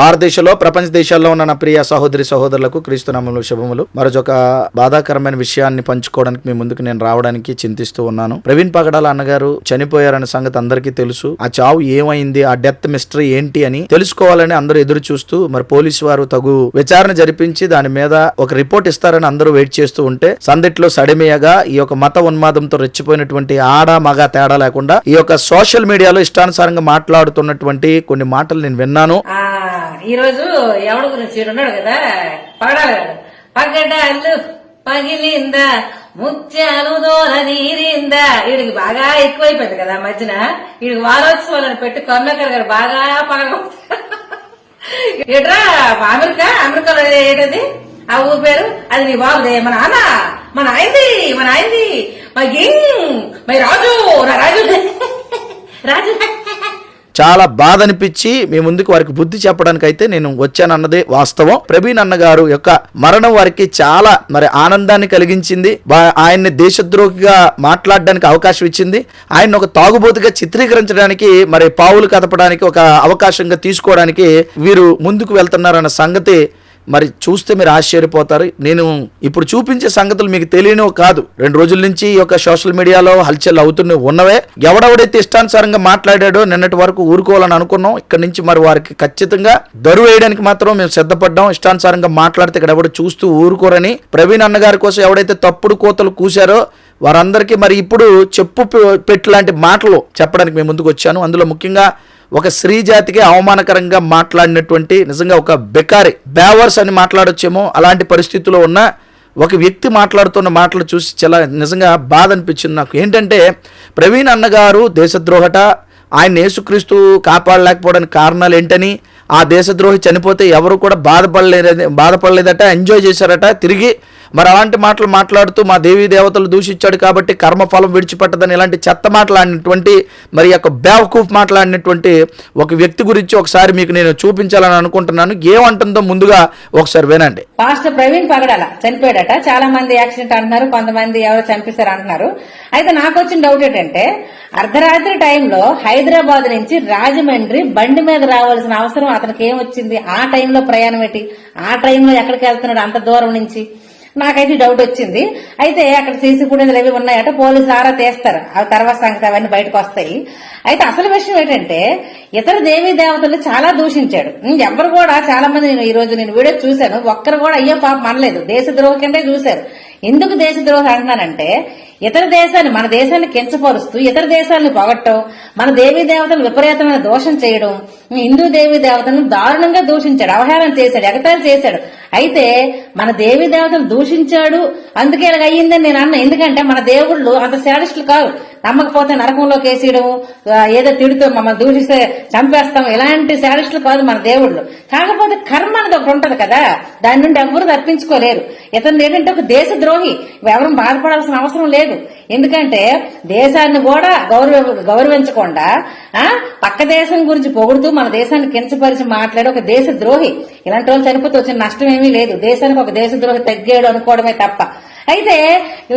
భారతదేశంలో ప్రపంచ దేశాల్లో ఉన్న నా ప్రియ సహోదరి సహోదరులకు క్రీస్తునామంలో శుభములు. మరొక బాధాకరమైన విషయాన్ని పంచుకోవడానికి మీ ముందుకు నేను రావడానికి చింతిస్తూ ఉన్నాను. ప్రవీణ్ పగడాల అన్నగారు చనిపోయారన్న సంగతి అందరికీ తెలుసు. ఆ చావు ఏమైంది? ఆ డెత్ మిస్టరీ ఏంటి అని తెలుసుకోవాలని అందరూ ఎదురు చూస్తూ మరి పోలీసు వారు తగు విచారణ జరిపించి దాని మీద ఒక రిపోర్ట్ ఇస్తారని అందరూ వెయిట్ చేస్తూ ఉంటే సందిట్లో సడిమేయగా ఈ యొక్క మత ఉన్మాదంతో రెచ్చిపోయినటువంటి ఆడ మగ తేడా లేకుండా ఈ యొక్క సోషల్ మీడియాలో ఇష్టానుసారంగా మాట్లాడుతున్నటువంటి కొన్ని మాటలు నేను విన్నాను. ఈరోజు ఎవడు గురించి ఉన్నాడు కదా? పగడాలి కదా పగడాలు పగిలిందా ముత్యాలు దోల నీరిందా. వీడికి బాగా ఎక్కువైపోయింది కదా మధ్యన. వీడికి వారోత్సవాలను పెట్టి కరుణాకర్ గారు బాగా పగల ఏట్రా అమెరికా అమెరికాలో ఏంటది? ఆ ఊరు పేరు? అది నీ బాబుదే. మన నాన్న మన ఆయనది మన ఆయనది మా గింగ్ మై రాజు నా రాజు రాజు చాలా బాధ అనిపించి మీ ముందుకు వారికి బుద్ధి చెప్పడానికి అయితే నేను వచ్చానన్నదే వాస్తవం. ప్రవీణ్ అన్న గారు యొక్క మరణం వారికి చాలా మరి ఆనందాన్ని కలిగించింది. ఆయన్ని దేశద్రోహిగా మాట్లాడడానికి అవకాశం ఇచ్చింది. ఆయన ఒక తాగుబోతుగా చిత్రీకరించడానికి మరి పావులు కదపడానికి ఒక అవకాశంగా తీసుకోవడానికి వీరు ముందుకు వెళ్తున్నారన్న సంగతి మరి చూస్తే మీరు ఆశ్చర్యపోతారు. నేను ఇప్పుడు చూపించే సంగతులు మీకు తెలియనివి కాదు. రెండు రోజుల నుంచి ఈ యొక్క సోషల్ మీడియాలో హల్చల్ అవుతున్న ఉన్నవే. ఎవడెవడైతే ఇష్టానుసారంగా మాట్లాడాడో నిన్నటి వరకు ఊరుకోవాలని అనుకున్నాం. ఇక్కడ నుంచి మరి వారికి ఖచ్చితంగా దరువు వేయడానికి మాత్రం మేము సిద్ధపడ్డాం. ఇష్టానుసారంగా మాట్లాడితే ఇక్కడ ఎవడు చూస్తూ ఊరుకోరని. ప్రవీణ్ అన్నగారి కోసం ఎవడైతే తప్పుడు కోతలు కూశారో వారందరికీ మరి ఇప్పుడు చెప్పు పె- పెట్టు లాంటి మాటలు చెప్పడానికి మేము ముందుకు వచ్చాను. అందులో ముఖ్యంగా ఒక స్త్రీ జాతికి అవమానకరంగా మాట్లాడినటువంటి నిజంగా ఒక బెకారి బేవర్స్ అని మాట్లాడొచ్చేమో అలాంటి పరిస్థితిలో ఉన్న ఒక వ్యక్తి మాట్లాడుతున్న మాటలు చూసి చాలా నిజంగా బాధ అనిపించింది నాకు. ఏంటంటే ప్రవీణ్ అన్నగారు దేశద్రోహట ఆయన యేసుక్రీస్తు కాపాడలేకపోవడానికి కారణాలు ఏంటని ఆ దేశద్రోహి చనిపోతే ఎవరు కూడా బాధపడలేదని బాధపడలేదట ఎంజాయ్ చేశారట తిరిగి మరి అలాంటి మాటలు మాట్లాడుతూ మా దేవీ దేవతలు దూషించాడు కాబట్టి కర్మఫలం విడిచిపెట్టదని ఇలాంటి చెత్త మాట్లాడినటువంటి మరి యొక్క బేవకూఫ్ మాట్లాడినటువంటి ఒక వ్యక్తి గురించి ఒకసారి మీకు నేను చూపించాలని అనుకుంటున్నాను. ఏమంటుందో ముందుగా ఒకసారి వినండి. పాస్టర్ ప్రవీణ్ పగడాల చనిపోయాడట. చాలా మంది యాక్సిడెంట్ అంటున్నారు కొంతమంది ఎవరో చంపేశారు అంటున్నారు. అయితే నాకు వచ్చిన డౌట్ ఏంటంటే అర్ధరాత్రి టైంలో హైదరాబాద్ నుంచి రాజమండ్రి బండి మీద రావాల్సిన అవసరం అతనికి ఏమొచ్చింది? ఆ టైంలో ప్రయాణం ఏంటి? ఆ టైంలో ఎక్కడికి వెళ్తున్నాడు అంత దూరం నుంచి? నాకైతే డౌట్ వచ్చింది. అయితే అక్కడ సీసీ ఫుటేజ్ అవి ఉన్నాయట పోలీసులు ఆరా తీస్తారు. ఆ తర్వాత సంగతి అవన్నీ బయటకు వస్తాయి. అయితే అసలు విషయం ఏంటంటే ఇతర దేవీ దేవతలు చాలా దూషించాడు. ఎవరు కూడా చాలా మంది నేను ఈ రోజు నేను వీడియో చూశాను ఒక్కరు కూడా అయ్యో పాప అనలేదు. దేశద్రోహ కిందే చూశారు. ఎందుకు దేశద్రోహి అంటున్నానంటే ఇతర దేశాన్ని మన దేశాన్ని కించపరుస్తూ ఇతర దేశాలను పొగట్టం మన దేవీ దేవతలు విపరీతమైన దోషం చేయడం హిందూ దేవీ దేవతలను దారుణంగా దూషించాడు అవహేళన చేశాడు ఎగతాలు చేశాడు. అయితే మన దేవి దేవతను దూషించాడు. అందుకే ఇలాగ అయ్యిందని నేను అన్న. ఎందుకంటే మన దేవుళ్ళు అంత శాడిస్టులు కాదు. నమ్మకపోతే నరకంలో వేసేయడం ఏదో తిడుతూ మమ్మల్ని దూషిస్తే చంపేస్తాం ఇలాంటి శాడిస్టులు కాదు మన దేవుళ్ళు. కాకపోతే కర్మ అనేది ఒకటి ఉంటది కదా. దాని నుండి ఎవరు తప్పించుకోలేరు. ఇతను ఏంటంటే ఒక దేశ ద్రోహి. ఎవరు బాధపడాల్సిన అవసరం లేదు. ఎందుకంటే దేశాన్ని కూడా గౌరవ గౌరవించకుండా ఆ పక్క దేశం గురించి పొగుడుతూ మన దేశాన్ని కించపరిచి మాట్లాడే ఒక దేశ ద్రోహి. ఇలాంటి వాళ్ళు చనిపోతే వచ్చిన నష్టం ఏమీ లేదు. దేశానికి ఒక దేశ ద్రోహి తగ్గాడు అనుకోవడమే తప్ప. అయితే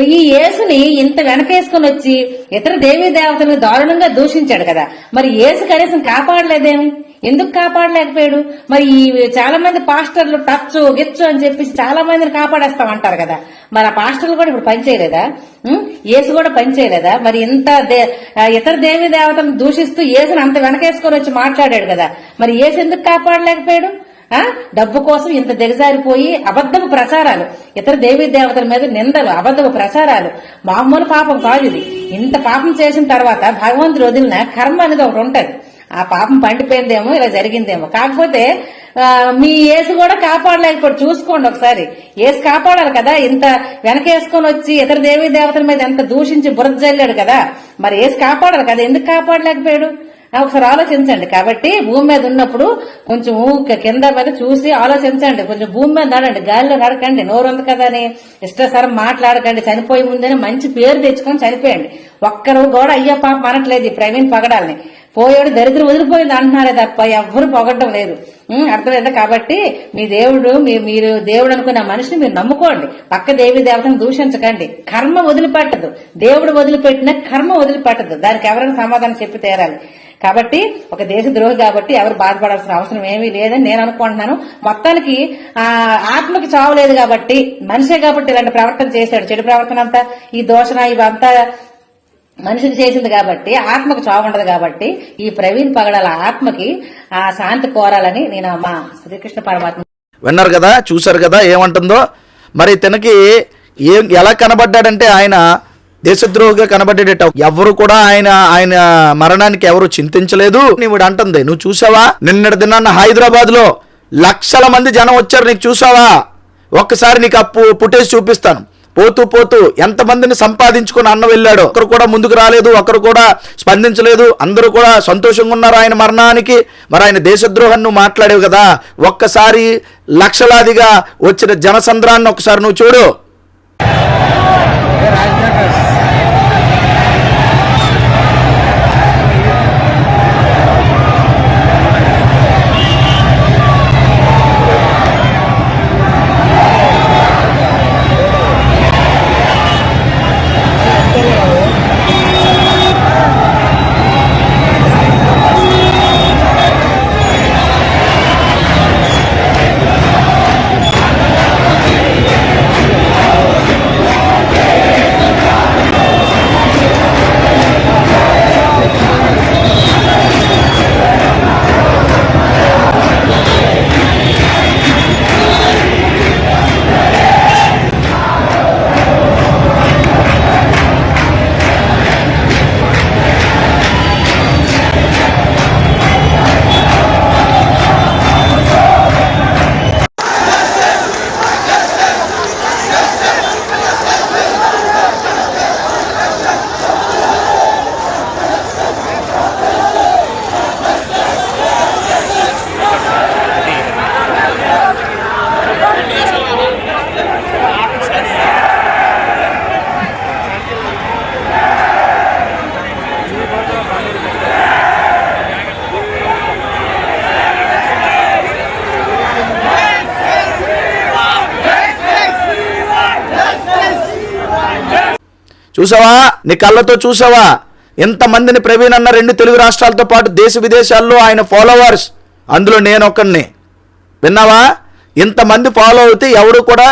ఈ యేసుని ఇంత వెనకేసుకుని వచ్చి ఇతర దేవీ దేవతలను దారుణంగా దూషించాడు కదా. మరి యేసు కనీసం కాపాడలేదేమి? ఎందుకు కాపాడలేకపోయాడు? మరి ఈ చాలా మంది పాస్టర్లు టచ్ గెచ్చు అని చెప్పేసి చాలా మందిని కాపాడేస్తామంటారు కదా. మరి ఆ పాస్టర్లు కూడా ఇప్పుడు పనిచేయలేదా? ఏసు కూడా పనిచేయలేదా? మరి ఇంత దే- ఇతర దేవి దేవతలను దూషిస్తూ ఏసుని అంత వెనకేసుకొని వచ్చి మాట్లాడాడు కదా. మరి ఏసు ఎందుకు కాపాడలేకపోయాడు? డబ్బు కోసం ఇంత దిగజారిపోయి అబద్ధపు ప్రచారాలు. ఇతర దేవీ దేవతల మీద నిందలు అబద్ధపు ప్రచారాలు. మామూలు పాపం కాదు ఇది. ఇంత పాపం చేసిన తర్వాత భగవంతుడు వదిలిన కర్మ అనేది ఒకటి ఉంటది. ఆ పాపం పండిపోయిందేమో ఇలా జరిగిందేమో. కాకపోతే మీ ఏసు కూడా కాపాడలేకపోతే చూసుకోండి ఒకసారి. ఏసు కాపాడాలి కదా ఇంత వెనకేసుకొని వచ్చి ఇతర దేవీ దేవతల మీద ఎంత దూషించి బురద జల్లాడు కదా. మరి ఏసు కాపాడాలి కదా ఎందుకు కాపాడలేకపోయాడు? ఒకసారి ఆలోచించండి. కాబట్టి భూమి మీద ఉన్నప్పుడు కొంచెం ఊ- కింద మీద చూసి ఆలోచించండి. కొంచెం భూమి మీద నడండి గాలిలో నడకండి. నోరు ఉంది కదా అని ఇష్టసరం మాట్లాడకండి. చనిపోయే ముందని మంచి పేరు తెచ్చుకొని చనిపోయండి. ఒక్కరు కూడా అయ్యో పాప అనట్లేదు ఈ ప్రవీణ్ పగడాలని. పోయాడు దరిద్రం వదిలిపోయింది అంటున్నారే తప్ప ఎవ్వరు పొగడ్డం లేదు. ఉం, అర్థమైందా? కాబట్టి మీ దేవుడు మీ మీరు దేవుడు అనుకున్న మనిషిని మీరు నమ్ముకోండి. పక్క దేవి దేవతను దూషించకండి. కర్మ వదిలిపెట్టదు. దేవుడు వదిలిపెట్టిన కర్మ వదిలిపెట్టదు. దానికి ఎవరైనా సమాధానం చెప్పి తేరాలి. కాబట్టి ఒక దేశ ద్రోహి కాబట్టి ఎవరు బాధపడాల్సిన అవసరం ఏమీ లేదని నేను అనుకుంటున్నాను. మొత్తానికి ఆ ఆత్మకి చావు లేదు కాబట్టి మనిషే కాబట్టి ఇలాంటి ప్రవర్తన చేశాడు. చెడు ప్రవర్తన అంతా ఈ దోషణ ఇవంతా మనిషిని చేసింది కాబట్టి ఆత్మకు చావు ఉండదు కాబట్టి ఈ ప్రవీణ్ పగడాల ఆత్మకి ఆ శాంతి కోరాలని నేను మా శ్రీకృష్ణ పరమాత్మ విన్నారు కదా చూశారు కదా ఏమంటుందో? మరి తనకి ఏం ఎలా కనబడ్డాడంటే ఆయన దేశద్రోహిగా కనబడ్డాడట. ఎవరు కూడా ఆయన ఆయన మరణానికి ఎవరు చింతించలేదు. నీవు అంటుంది నువ్వు చూసావా నిన్నటి దినాన్న హైదరాబాద్లో లక్షల మంది జనం వచ్చారు నీకు చూసావా ఒక్కసారి నీకు అప్పు పుట్టేసి చూపిస్తాను. పోతూ పోతూ ఎంతమందిని సంపాదించుకుని అన్న వెళ్ళాడు ఒకరు కూడా ముందుకు రాలేదు ఒకరు కూడా స్పందించలేదు అందరూ కూడా సంతోషంగా ఉన్నారు ఆయన మరణానికి. మరి ఆయన దేశద్రోహాన్ని నువ్వు మాట్లాడేవు కదా ఒక్కసారి లక్షలాదిగా వచ్చిన జనసంద్రాన్ని ఒకసారి నువ్వు చూడు. చూసావా? నీ కళ్ళతో చూసావా? ఎంతమందిని ప్రవీణ్ అన్న రెండు తెలుగు రాష్ట్రాలతో పాటు దేశ విదేశాల్లో ఆయన ఫాలోవర్స్? అందులో నేను ఒక్కడిని విన్నావా? ఇంతమంది ఫాలో అవుతే ఎవరు కూడా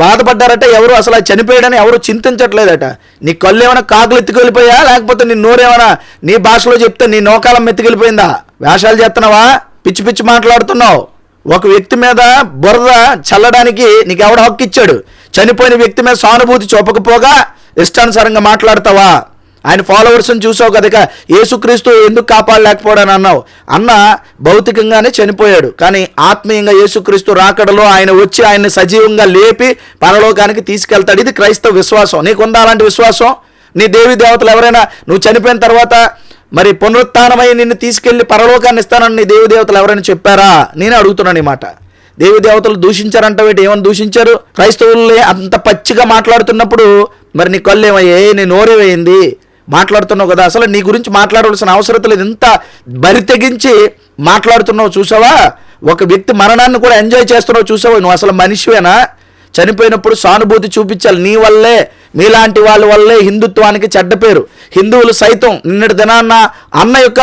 బాధపడ్డారట ఎవరు అసలు చనిపోయాడని ఎవరు చింతించట్లేదట. నీ కళ్ళు ఏమైనా కాకులు ఎత్తుకెళ్ళిపోయా? లేకపోతే నీ నోరేమైనా నీ భాషలో చెప్తే నీ నోకాలం ఎత్తుకెళ్ళిపోయిందా? వేషాలు చేస్తున్నావా పిచ్చి పిచ్చి మాట్లాడుతున్నావు. ఒక వ్యక్తి మీద బురద చల్లడానికి నీకు ఎవడ హక్కు ఇచ్చాడు. చనిపోయిన వ్యక్తి మీద సానుభూతి చూపకపోగా ఇష్టానుసారంగా మాట్లాడతావా? ఆయన ఫాలోవర్స్ని చూసావు కనుక యేసుక్రీస్తు ఎందుకు కాపాడలేకపోవడని అన్నావు? అన్న భౌతికంగానే చనిపోయాడు. కానీ ఆత్మీయంగా యేసుక్రీస్తు రాకడలో ఆయన వచ్చి ఆయన్ని సజీవంగా లేపి పరలోకానికి తీసుకెళ్తాడు. ఇది క్రైస్తవ విశ్వాసం. నీకుందా అలాంటి విశ్వాసం? నీ దేవి దేవతలు ఎవరైనా నువ్వు చనిపోయిన తర్వాత మరి పునరుత్నమై నిన్ను తీసుకెళ్ళి పరలోకాన్ని ఇస్తానని నీ దేవి దేవతలు ఎవరైనా చెప్పారా? నేనే అడుగుతున్నాను ఈ మాట. దేవి దేవతలు దూషించారంట ఏమని దూషించారు? క్రైస్తవులే అంత పచ్చిగా మాట్లాడుతున్నప్పుడు మరి నీ కళ్ళు ఏమయ్యాయి? నీ నోరేమైంది మాట్లాడుతున్నావు కదా. అసలు నీ గురించి మాట్లాడవలసిన అవసరం లేదు. ఇంత బరి తెగించి మాట్లాడుతున్నావు చూసావా? ఒక వ్యక్తి మరణాన్ని కూడా ఎంజాయ్ చేస్తున్నావు చూసావా? నువ్వు అసలు మనిషివేనా? చనిపోయినప్పుడు సానుభూతి చూపించాలి నీ వల్లే. మీలాంటి వాళ్ళ వల్లే హిందుత్వానికి చెడ్డ పేరు. హిందువులు సైతం నిన్నటి దినాన్న అన్న యొక్క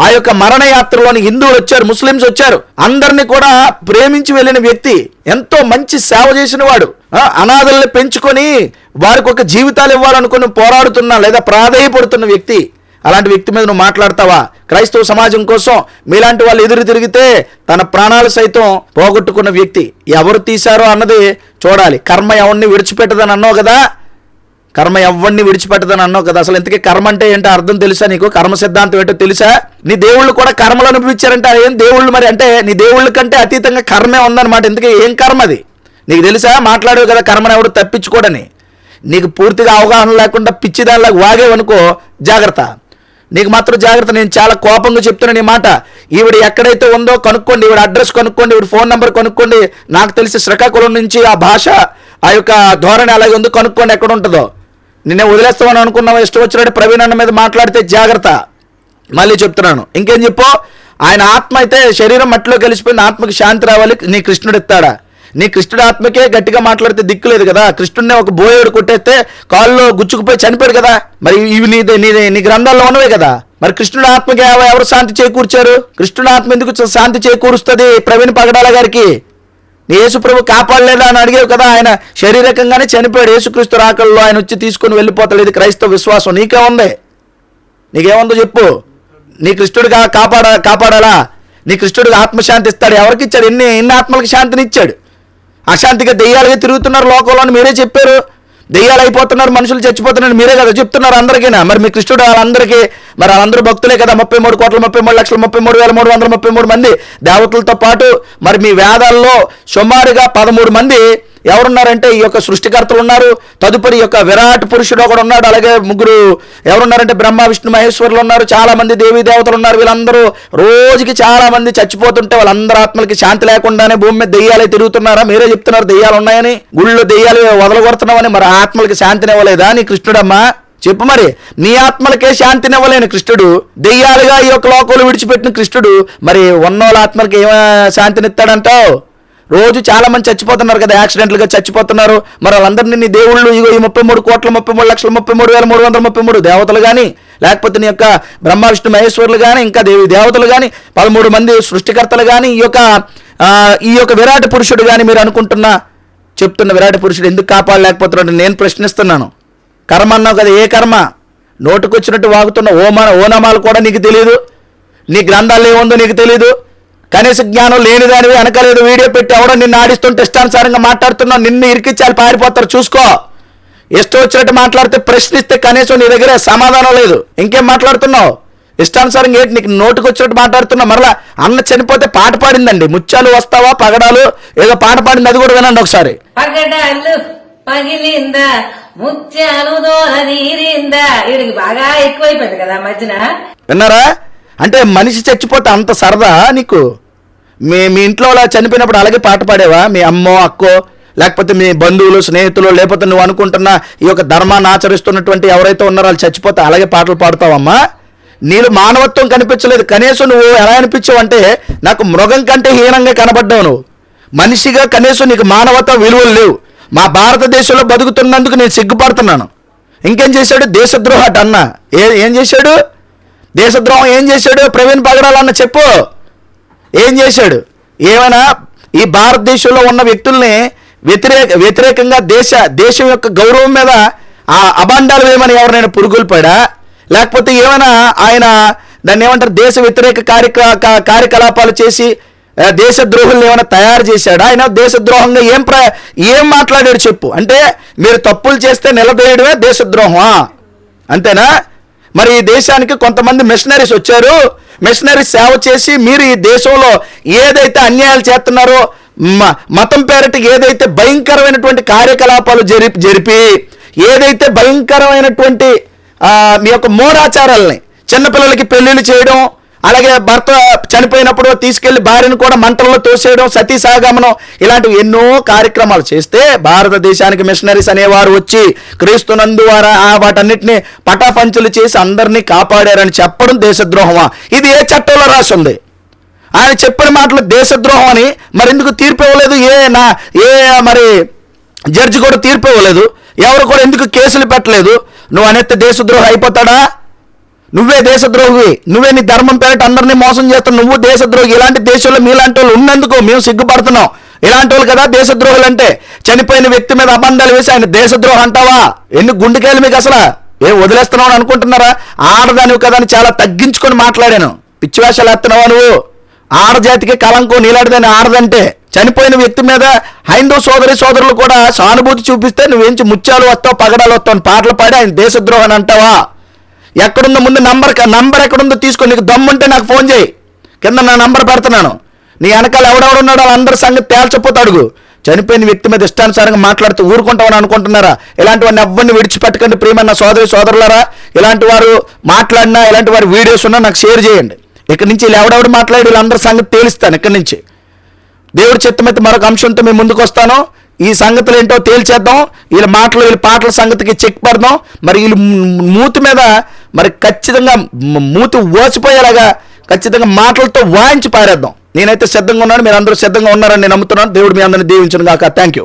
ఆ యొక్క మరణయాత్రలోని హిందువులు వచ్చారు ముస్లిమ్స్ వచ్చారు. అందరినీ కూడా ప్రేమించి వెళ్ళిన వ్యక్తి ఎంతో మంచి సేవ చేసిన వాడు. అనాథల్ని పెంచుకొని వారికి ఒక జీవితాలు ఇవ్వాలనుకుని పోరాడుతున్న లేదా ప్రాధేయపడుతున్న వ్యక్తి. అలాంటి వ్యక్తి మీద నువ్వు మాట్లాడతావా? క్రైస్తవ సమాజం కోసం మీలాంటి వాళ్ళు ఎదురు తిరిగితే తన ప్రాణాలు సైతం పోగొట్టుకున్న వ్యక్తి. ఎవరు తీశారో అన్నది చూడాలి. కర్మ ఎవరిని విడిచిపెట్టదని అన్నావు కదా? కర్మ ఎవరిని విడిచిపెట్టదని అన్నావు కదా. అసలు ఇంతకీ కర్మ అంటే ఏంటో అర్థం తెలుసా నీకు? కర్మ సిద్ధాంతం ఏంటో తెలుసా? నీ దేవుళ్ళు కూడా కర్మలు అనుభవించారంటే. ఏం దేవుళ్ళు మరి? అంటే నీ దేవుళ్ళ కంటే అతీతంగా కర్మే ఉందన్నమాట. ఇంతకీ ఏం కర్మ అది? నీకు తెలుసా? మాట్లాడేవు కదా కర్మను ఎవడు తప్పించుకోడని. నీకు పూర్తిగా అవగాహన లేకుండా పిచ్చిదానిలాగా వాగేవనుకో జాగ్రత్త. నీకు మాత్రం జాగ్రత్త. నేను చాలా కోపంగా చెప్తున్నాను ఈ మాట. ఈవిడ ఎక్కడైతే ఉందో కనుక్కోండి. ఈవిడ అడ్రస్ కనుక్కోండి. ఈవిడ ఫోన్ నెంబర్ కనుక్కోండి. నాకు తెలిసి శ్రీకాకుళం నుంచి ఆ భాష ఆ యొక్క ధోరణి అలాగే ఉందో కనుక్కోండి ఎక్కడ ఉంటుందో. నిన్నే వదిలేస్తామని అనుకున్నావా? ఇష్టం వచ్చినట్టు ప్రవీణ్ అన్న మీద మాట్లాడితే జాగ్రత్త. మళ్ళీ చెప్తున్నాను. ఇంకేం చెప్పు? ఆయన ఆత్మ అయితే శరీరం మట్టిలో కలిసిపోయింది. ఆత్మకి శాంతి రావాలి. నీ కృష్ణుడు ఇస్తాడా నీ కృష్ణుడు ఆత్మకే గట్టిగా మాట్లాడితే దిక్కులేదు కదా. కృష్ణుడిని ఒక బోయేడు కొట్టేస్తే కాల్లో గుచ్చుకుపోయి చనిపోయాడు కదా. మరి ఇవి నీ నీ నీ గ్రంథాల్లో ఉన్నవే కదా. మరి కృష్ణుడు ఆత్మకి ఎవరు శాంతి చేకూర్చారు? కృష్ణుడు ఆత్మ ఎందుకు శాంతి చేకూరుస్తుంది? ప్రవీణ్ పగడాల గారికి. యేసుప్రభు కాపాడలేదా అని అడిగావు కదా ఆయన శరీరకంగానే చనిపోయాడు. యేసుక్రీస్తు రాకల్లో ఆయన వచ్చి తీసుకుని వెళ్ళిపోతాడు ఇది క్రైస్తవ విశ్వాసం నీకే ఉంది. నీకేముందో చెప్పు. నీ కృష్ణుడిగా కాపాడ కాపాడాలా? నీ కృష్ణుడికి ఆత్మశాంతి ఇస్తాడు. ఎవరికి ఇచ్చాడు? ఎన్ని ఎన్ని ఆత్మలకు శాంతిని ఇచ్చాడు అశాంతిగా దెయ్యాలుగా తిరుగుతున్నారు లోకంలో అని మీరే చెప్పారు. దెయ్యాలు అయిపోతున్నారు మనుషులు చచ్చిపోతున్నారు మీరే కదా చెప్తున్నారు అందరికీనా? మరి మీ కృష్ణుడు వాళ్ళందరికీ మరి వాళ్ళందరూ భక్తులే కదా ముప్పై మూడు కోట్ల ముప్పై మూడు లక్షల ముప్పై మూడు వేల మూడు వందల ముప్పై మూడు మంది దేవతలతో పాటు మరి మీ వేదాల్లో సుమారుగా పదమూడు మంది ఎవరున్నారంటే ఈ యొక్క సృష్టికర్తలు ఉన్నారు తదుపరి యొక్క విరాట్ పురుషుడు ఒకడు ఉన్నాడు అలాగే ముగ్గురు ఎవరున్నారంటే బ్రహ్మ విష్ణు మహేశ్వరులు ఉన్నారు చాలా మంది దేవీ దేవతలు ఉన్నారు వీళ్ళందరూ రోజుకి చాలా మంది చచ్చిపోతుంటే వాళ్ళందరూ ఆత్మలకి శాంతి లేకుండానే భూమి మీద దెయ్యాలే తిరుగుతున్నారా? మీరే చెప్తున్నారు దెయ్యాలు ఉన్నాయని. గుళ్ళు దెయ్యాలు వదలగొడుతున్నామని మరి ఆత్మలకి శాంతినివ్వలేదా నీ కృష్ణుడమ్మా? చెప్పు మరి నీ ఆత్మలకే శాంతినివ్వలేని కృష్ణుడు దెయ్యాలుగా ఈ యొక్క లోకంలో విడిచిపెట్టిన కృష్ణుడు మరి ఉన్నోళ్ళ ఆత్మలకి ఏమ శాంతినిస్తాడంటావు? రోజు చాలా మంది చచ్చిపోతున్నారు కదా యాక్సిడెంట్లుగా చచ్చిపోతున్నారు. మరి వాళ్ళందరినీ నీ దేవుళ్ళు ఇగో ఈ ముప్పై మూడు కోట్ల ముప్పై మూడు లక్షల ముప్పై మూడు వేల మూడు వందల ముప్పై మూడు దేవతలు కానీ లేకపోతే నీ యొక్క బ్రహ్మ విష్ణు మహేశ్వరులు కానీ ఇంకా దేవి దేవతలు కానీ పదమూడు మంది సృష్టికర్తలు కానీ ఈ యొక్క ఈ యొక్క విరాట్ పురుషుడు కానీ మీరు అనుకుంటున్న చెప్తున్న విరాట్ పురుషుడు ఎందుకు కాపాడలేకపోతున్నాడు? నేను ప్రశ్నిస్తున్నాను. కర్మ అన్నావు కదా ఏ కర్మ? నోటుకొచ్చినట్టు వాగుతున్న ఓమా ఓనామాలు కూడా నీకు తెలియదు నీ గ్రంథాలు ఏముందో నీకు తెలియదు కనీస జ్ఞానం లేనిదానివి వెనకలేదు వీడియో పెట్టి ఎవడో నిన్ను ఆడిస్తుంటే ఇష్టానుసారంగా మాట్లాడుతున్నావు నిన్ను ఇరికిచ్చాలి పారిపోతారు చూసుకో. ఇష్టం వచ్చినట్టు మాట్లాడితే ప్రశ్నిస్తే కనీసం నీ దగ్గర సమాధానం లేదు. ఇంకేం మాట్లాడుతున్నావు? ఇష్టానుసారంగా ఏంటి? నీకు నోటుకు వచ్చినట్టు మాట్లాడుతున్నావు మరలా అన్న చనిపోతే పాట పాడిందండి. ముత్యాలు వస్తావా పగడాలు? ఏదో పాట పాడింది అది కూడా వినండి ఒకసారి. పగిలిందా ముత్యాలు దోర తీరిందా వీడికి బాగా ఎక్కువైపోయింది కదా మధ్యన. విన్నారా? అంటే మనిషి చచ్చిపోతే అంత సరదా నీకు? మీ మీ ఇంట్లో అలా చనిపోయినప్పుడు అలాగే పాట పాడేవా? మీ అమ్మో అక్కో లేకపోతే మీ బంధువులు స్నేహితులు లేకపోతే నువ్వు అనుకుంటున్న ఈ యొక్క ధర్మాన్ని ఆచరిస్తున్నటువంటి ఎవరైతే ఉన్నారో వాళ్ళు చచ్చిపోతే అలాగే పాటలు పాడతావమ్మా? నీళ్ళు మానవత్వం కనిపించలేదు. కనీసం నువ్వు ఎలా అనిపించావు అంటే నాకు మృగం కంటే హీనంగా కనబడ్డావు నువ్వు. మనిషిగా కనీసం నీకు మానవత్వ విలువలు లేవు. మా భారతదేశంలో బతుకుతున్నందుకు నేను సిగ్గుపడుతున్నాను. ఇంకేం చేశాడు? దేశద్రోహ అన్న. ఏ ఏం చేశాడు? దేశద్రోహం ఏం చేశాడు? ప్రవీణ్ పగడాలన్న చెప్పు. ఏం చేశాడు? ఏమైనా ఈ భారతదేశంలో ఉన్న వ్యక్తుల్ని వ్యతిరేక వ్యతిరేకంగా దేశ దేశం యొక్క గౌరవం మీద ఆ అభాండాలు వేయమని పురుగులు పడా లేకపోతే ఏమైనా ఆయన దాన్ని ఏమంటారు దేశ వ్యతిరేక కార్యక కార్యకలాపాలు చేసి ఆ, దేశద్రోహుల్ని ఏమైనా తయారు చేశాడా? ఆయన దేశద్రోహంగా ఏం ప్ర ఏం మాట్లాడాడు చెప్పు. అంటే మీరు తప్పులు చేస్తే నిలదీయడమే దేశద్రోహమా? అంతేనా? మరి ఈ దేశానికి కొంతమంది మిషనరీస్ వచ్చారు. మిషనరీస్ సేవ చేసి మీరు ఈ దేశంలో ఏదైతే అన్యాయాలు చేస్తున్నారో మ- మతం పేరిట ఏదైతే భయంకరమైనటువంటి కార్యకలాపాలు జరిపి జరిపి ఏదైతే భయంకరమైనటువంటి మీ యొక్క మూఢాచారాలని చిన్నపిల్లలకి పెళ్ళిళ్ళు చేయడం అలాగే భర్త చనిపోయినప్పుడు తీసుకెళ్ళి భార్యను కూడా మంటల్లో తోసేయడం సతీ సాగమనం ఇలాంటివి ఎన్నో కార్యక్రమాలు చేస్తే భారతదేశానికి మిషనరీస్ అనేవారు వచ్చి క్రీస్తునందు వారు ఆ వాటన్నిటిని పటాపంచులు చేసి అందరినీ కాపాడారని చెప్పడం దేశద్రోహమా? ఇది ఏ చట్టంలో రాసి ఉంది? ఆయన చెప్పిన మాటలు దేశద్రోహం అని మరెందుకు తీర్పు ఇవ్వలేదు? ఏ నా ఏ మరి జడ్జి కూడా తీర్పు ఇవ్వలేదు? ఎవరు కూడా ఎందుకు కేసులు పెట్టలేదు? నువ్వు అనేది దేశద్రోహం అయిపోతాడా? నువ్వే దేశద్రోహి నువ్వే నీ ధర్మం పేరిట అందరినీ మోసం చేస్తావు. నువ్వు దేశద్రోహి. ఇలాంటి దేశంలో మీలాంటి వాళ్ళు ఉన్నందుకు మేము సిగ్గుపడుతున్నాం. ఇలాంటి వాళ్ళు కదా దేశద్రోహులు అంటే చనిపోయిన వ్యక్తి మీద అబంధాలు వేసి ఆయన దేశద్రోహం అంటావా? ఎన్ని గుండెకాయలు మీకు అసలు? ఏం వదిలేస్తున్నావు అని అనుకుంటున్నారా? ఆడదానివి కదా అని చాలా తగ్గించుకొని మాట్లాడాను. పిచ్చివేషాలు వేస్తున్నావా నువ్వు? ఆడజాతికి కలంకం నీలాడదని ఆడదంటే. చనిపోయిన వ్యక్తి మీద హైందవ సోదరి సోదరులు కూడా సానుభూతి చూపిస్తే నువ్వేంచి ముత్యాలు వస్తావు పగడాలు వస్తావు అని పాటలు పాడి ఆయన దేశద్రోహం అంటావా? ఎక్కడుందో ముందు నంబర్ నంబర్ ఎక్కడుందో తీసుకో నీకు దమ్ముంటే నాకు ఫోన్ చేయి. కింద నా నంబర్ పెడుతున్నాను. నీ వెనకాల ఎవడెవడున్నాడో వాళ్ళందరి సంగతి తేల్చపోతే అడుగు. చనిపోయిన వ్యక్తి మీద ఇష్టానుసారంగా మాట్లాడుతూ ఊరుకుంటామని అనుకుంటున్నారా? ఇలాంటి వారిని ఎవరిని విడిచిపెట్టకండి ప్రియమైన సోదరి సోదరులారా. ఇలాంటి వారు మాట్లాడినా ఇలాంటి వారి వీడియోస్ ఉన్నా నాకు షేర్ చేయండి. ఇక్కడి నుంచి వీళ్ళు ఎవడెవడు మాట్లాడి వీళ్ళందరి సంగతి తేలుస్తాను ఇక్కడి నుంచి. దేవుడి చిత్తమైతే మరొక అంశంతో మేము ముందుకు వస్తాను. ఈ సంగతులు ఏంటో తేల్చేద్దాం. వీళ్ళ మాటలు వీళ్ళ పాటల సంగతికి చెక్ పడదాం. మరి వీళ్ళు మూతి మీద మరి ఖచ్చితంగా మూతి ఓసిపోయేలాగా ఖచ్చితంగా మాటలతో వాయించి పారేద్దాం. నేనైతే సిద్ధంగా ఉన్నాను మీరు అందరూ సిద్ధంగా ఉన్నారని నేను నమ్ముతున్నాను. దేవుడు మీ అందరిని దీవించను కాక థ్యాంక్ యూ